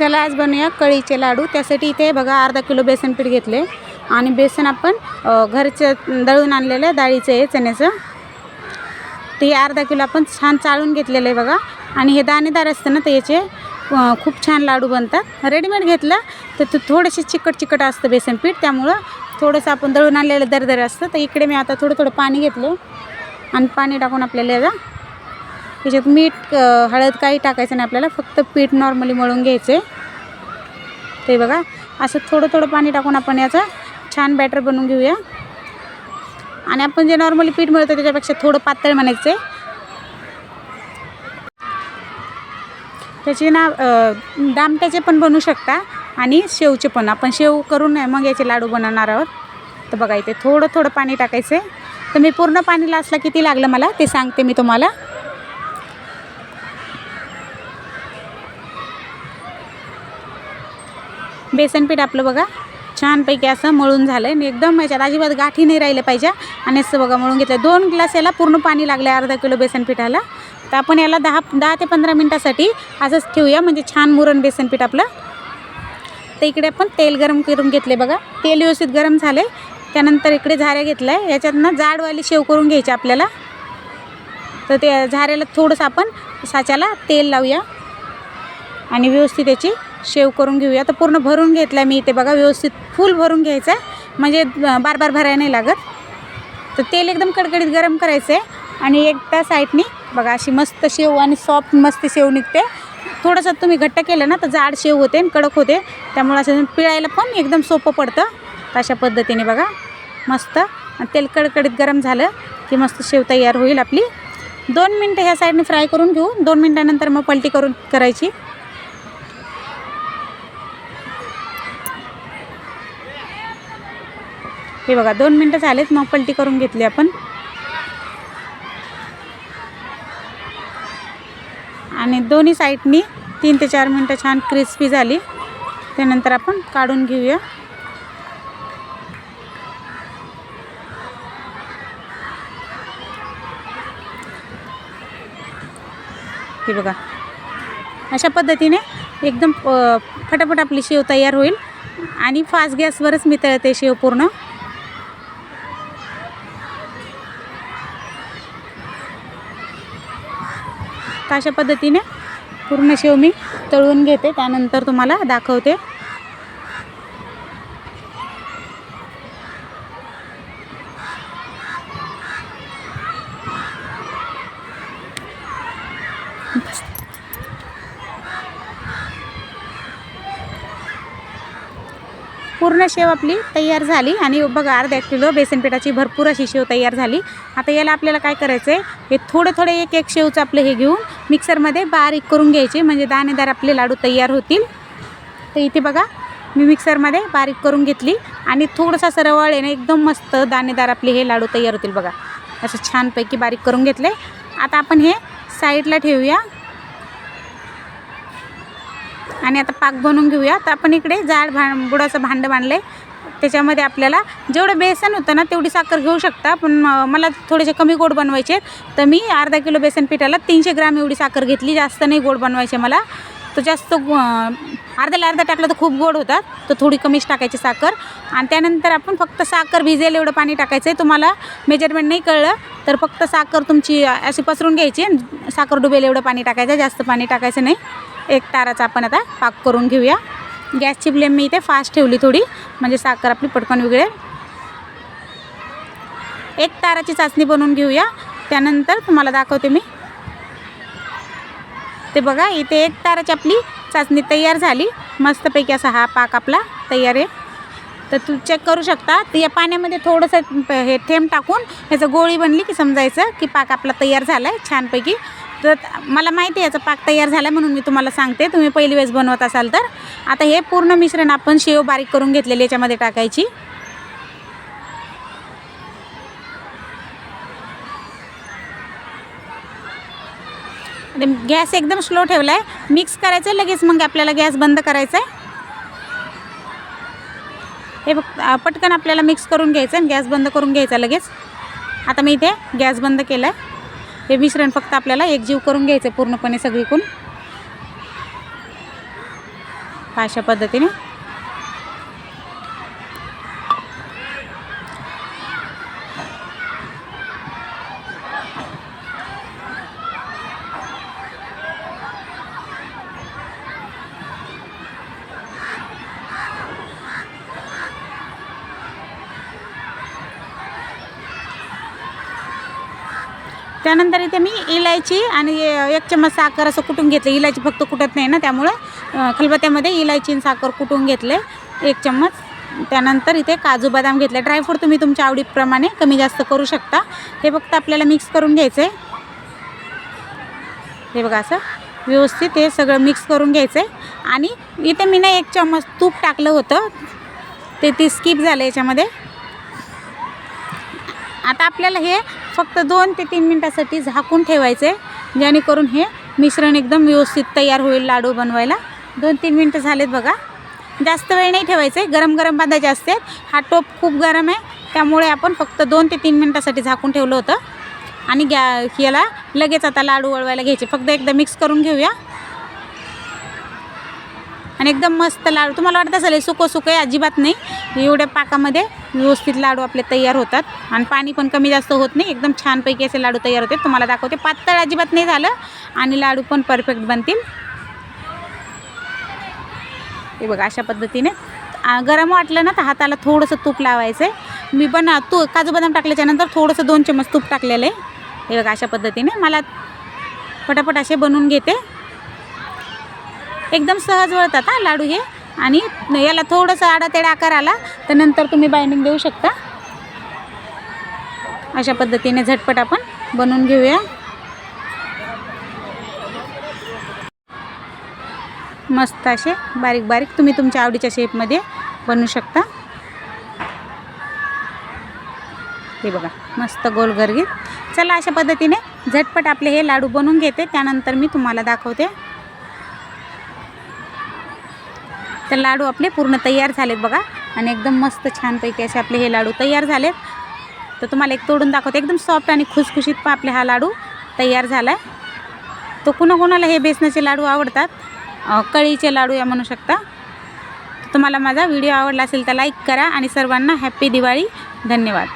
चला आज बनवूया कळीचे लाडू. त्यासाठी इथे बघा अर्धा किलो बेसन पीठ घेतले. आणि बेसन आपण अ, घरचं दळून आणलेलं डाळीचं आहे चण्याचं. ते अर्धा किलो आपण छान चाळून घेतलेलं आहे बघा. आणि हे दाणेदार असतं ना तर याचे खूप छान लाडू बनतात. रेडीमेड घेतलं तर ते थोडेसे चिकट चिकट असतं बेसन पीठ. त्यामुळं थोडंसं आपण दळून आणलेलं दरदर असतं. तर इकडे मी आता थोडं थोडं पाणी घेतलं. आणि पाणी टाकून आपल्याला याला त्याच्यात मीठ हळद काही टाकायचं नाही आपल्याला फक्त पीठ नॉर्मली मळून घ्यायचे. ते बघा असं थोडं थोडं पाणी टाकून आपण याचं छान बॅटर बनवून घेऊया. आणि आपण जे नॉर्मली पीठ मिळतं त्याच्यापेक्षा थोडं पातळ म्हणायचं. आहे त्याचे ना दामट्याचे पण बनवू शकता आणि शेवचे पण. आपण शेव करून मग याचे लाडू बनवणार आहोत. तर बघा इथे थोडं थोडं पाणी टाकायचं. आहे तर मी पूर्ण पाणी लासला किती लागलं मला ते सांगते मी तुम्हाला. बेसन पीठ आपलं बघा. छानपैकी असं मळून झालं आहे आणि एकदम याच्यात अजिबात गाठी नाही राहिलं पाहिजे. आणि असं बघा मळून घेतलं दोन ग्लास याला पूर्ण पाणी लागलं आहे अर्धा किलो बेसन पिठाला. तर आपण याला दहा दहा ते पंधरा मिनटासाठी असंच ठेवूया. म्हणजे छान मुरण बेसन पीठ आपलं. तर इकडे आपण तेल गरम करून घेतले बघा. तेल व्यवस्थित गरम झाले त्यानंतर इकडे झाऱ्या घेतला आहे याच्यातनं जाडवाली शेव करून घ्यायची आपल्याला. तर ते झाऱ्याला थोडंसं आपण साच्याला तेल लावूया. आणि व्यवस्थित याची शेव करून घेऊया. तर पूर्ण भरून घेतला मी इथे बघा व्यवस्थित फुल भरून घ्यायचं आहे म्हणजे बार बार भरायला नाही लागत. तर तेल एकदम कडकडीत गरम करायचं आहे आणि एकदा साईडनी बघा अशी मस्त शेव आणि सॉफ्ट मस्त शेव निघते. थोडंसं तुम्ही घट्ट केलं ना तर जाड शेव होते आणि कडक होते. त्यामुळे असं पिळायला पण एकदम सोपं पडतं. तर अशा पद्धतीने बघा मस्त. आणि तेल कडकडीत गरम झालं की मस्त शेव तयार होईल आपली. दोन मिनटं ह्या साईडने फ्राय करून घेऊ. दोन मिनटानंतर मग पलटी करून करायची. हे बघा दोन मिनटं झालेत मग पलटी करून घेतली आपण. आणि दोन्ही साईडनी तीन ते चार मिनटं छान क्रिस्पी झाली. त्यानंतर आपण काढून घेऊया. हे बघा अशा पद्धतीने एकदम फटाफट आपली शेव तयार होईल. आणि फास्ट गॅसवरच मी तळते शेव पूर्ण. तर अशा पद्धतीने पूर्ण शेव मी तळून घेते. त्यानंतर तुम्हाला दाखवते. पूर्ण शेव आपली तयार झाली. आणि बघा अर्धा किलो बेसन पिठाची भरपूर अशी शेव तयार झाली. आता याला आपल्याला काय करायचं आहे हे थोडं थोडं एक एक शेवचं आपलं हे घेऊन मिक्सरमध्ये बारीक करून घ्यायचे. म्हणजे दाणेदार आपले लाडू तयार होतील. तर इथे बघा मी मिक्सरमध्ये बारीक करून घेतली. आणि थोडंसं असं रवाळ एकदम मस्त दाणेदार आपले हे लाडू तयार होतील बघा. असं छानपैकी बारीक करून घेतले. आता आपण हे साईडला ठेवूया. आणि आता पाक बनवून घेऊया. तर आपण इकडे जाड भा बुडाचं भांडं बांधलं आहे त्याच्यामध्ये आपल्याला जेवढं बेसन होतं ना तेवढी साखर घेऊ शकता. पण मला थोडेसे कमी गोड बनवायचे तर मी अर्धा किलो बेसन पिठाला तीनशे ग्राम एवढी साखर घेतली. जास्त नाही गोड बनवायचे मला. तर जास्त अर्ध्याला अर्धा टाकलं तर खूप गोड होतात. तर थोडी कमीच टाकायची साखर. आणि त्यानंतर आपण फक्त साखर भिजेल एवढं पाणी टाकायचं आहे तुम्हाला मेजरमेंट नाही कळलं तर फक्त साखर तुमची अशी पसरून घ्यायची. साखर डुबेल एवढं पाणी टाकायचं. जास्त पाणी टाकायचं नाही. एक ताराचा आपण आता पाक करून घेऊया. गॅसची फ्लेम मी इथे फास्ट ठेवली थोडी म्हणजे साखर आपली पटकन वेगळे एक ताराची चाचणी बनवून घेऊया. त्यानंतर तुम्हाला दाखवते मी. ते बघा इथे एक ताराची आपली चाचणी तयार झाली. मस्तपैकी असा हा पाक आपला तयार आहे. तर तू चेक करू शकता. तर या पाण्यामध्ये थोडंसं हे थेंब टाकून ह्याचं गोळी बनली की समजायचं की पाक आपला तयार झाला आहे छानपैकी. तर मला माहिती आहे याचा पाक तयार झाला आहे म्हणून मी तुम्हाला सांगते. तुम्ही पहिली वेळेस बनवत असाल तर. आता हे पूर्ण मिश्रण आपण शेव बारीक करून घेतलेली याच्यामध्ये टाकायची. गॅस एकदम स्लो ठेवला आहे मिक्स करायचं आहे लगेच मग आपल्याला गॅस बंद करायचा आहे हे पटकन आपल्याला मिक्स करून घ्यायचं आणि गॅस बंद करून घ्यायचा लगेच. आता मी इथे गॅस बंद केला आहे हे मिश्रण फक्त आपल्याला एकजीव करून घ्यायचं पूर्णपणे सगळीकडून. अशा पद्धतीने. त्यानंतर इथे मी इलायची आणि एक चम्मच साखर असं कुटून घेतलं. इलायची फक्त कुटत नाही ना त्यामुळं खलबत्यामध्ये खलबत्त्यामध्ये इलायची आणि साखर कुटून घेतले एक चम्मच त्यानंतर इथे काजू बदाम घेतले. ड्रायफ्रूट तुम्ही तुमच्या आवडीप्रमाणे कमी जास्त करू शकता. हे फक्त आपल्याला मिक्स करून घ्यायचं आहे हे बघा असं व्यवस्थित हे सगळं मिक्स करून घ्यायचं आहे आणि इथे मी ना एक चम्मच तूप टाकलं होतं. ते ती स्किप झालं याच्यामध्ये. आता आपल्याला हे फक्त दोन ते तीन मिनटासाठी झाकून ठेवायचं आहे जेणेकरून हे मिश्रण एकदम व्यवस्थित तयार होईल लाडू बनवायला. दोन तीन मिनटं झालेत बघा. जास्त वेळ नाही ठेवायचं आहे गरम गरम बांधायचे असते हा टोप खूप गरम आहे त्यामुळे आपण फक्त दोन ते तीन मिनटासाठी झाकून ठेवलं होतं. आणि गॅ याला लगेच आता लाडू वळवायला घ्यायचे. फक्त एकदा मिक्स करून घेऊया. आणि एकदम मस्त लाडू. तुम्हाला वाटत असेल सुको सुकं सुकं आहे अजिबात नाही. एवढ्या पाकामध्ये व्यवस्थित लाडू आपले तयार होतात. आणि पाणी पण कमी जास्त होत नाही. एकदम छानपैकी असे लाडू तयार होते तुम्हाला दाखवते. पातळ अजिबात नाही झालं. आणि लाडू पण परफेक्ट बनतील. हे बघा अशा पद्धतीने. गरम वाटलं ना तर हाताला थोडंसं तूप लावायचं आहे मी पण तू काजू बदाम टाकल्याच्यानंतर थोडंसं दोन चम्मच तूप टाकलेलं आहे. हे बघा अशा पद्धतीने. मला पटापट असे बनवून घेते. एकदम सहज वळतात हां लाडू हे. आणि याला थोडंसं आडातेडा आकार आला तर नंतर तुम्ही बाइंडिंग देऊ शकता. अशा पद्धतीने झटपट आपण बनवून घेऊया. मस्त असे बारीक बारीक तुम्ही तुमच्या आवडीच्या शेपमध्ये बनवू शकता. हे बघा मस्त गोल गरगीत. चला अशा पद्धतीने झटपट आपले हे लाडू बनवून घेते. त्यानंतर मी तुम्हाला दाखवते. तर लाडू आपले पूर्ण तयार झालेत बघा. आणि एकदम मस्त छानपैकी असे आपले हे लाडू तयार झालेत. तर तुम्हाला एक तोडून दाखवते. एकदम सॉफ्ट आणि खुसखुशीत पण आपले हा लाडू तयार झाला आहे तो कुणाकोणाला हे बेसनाचे लाडू आवडतात? कळीचे लाडू या म्हणू शकता. तुम्हाला माझा व्हिडिओ आवडला असेल तर लाईक करा आणि सर्वांना हॅप्पी दिवाळी. धन्यवाद.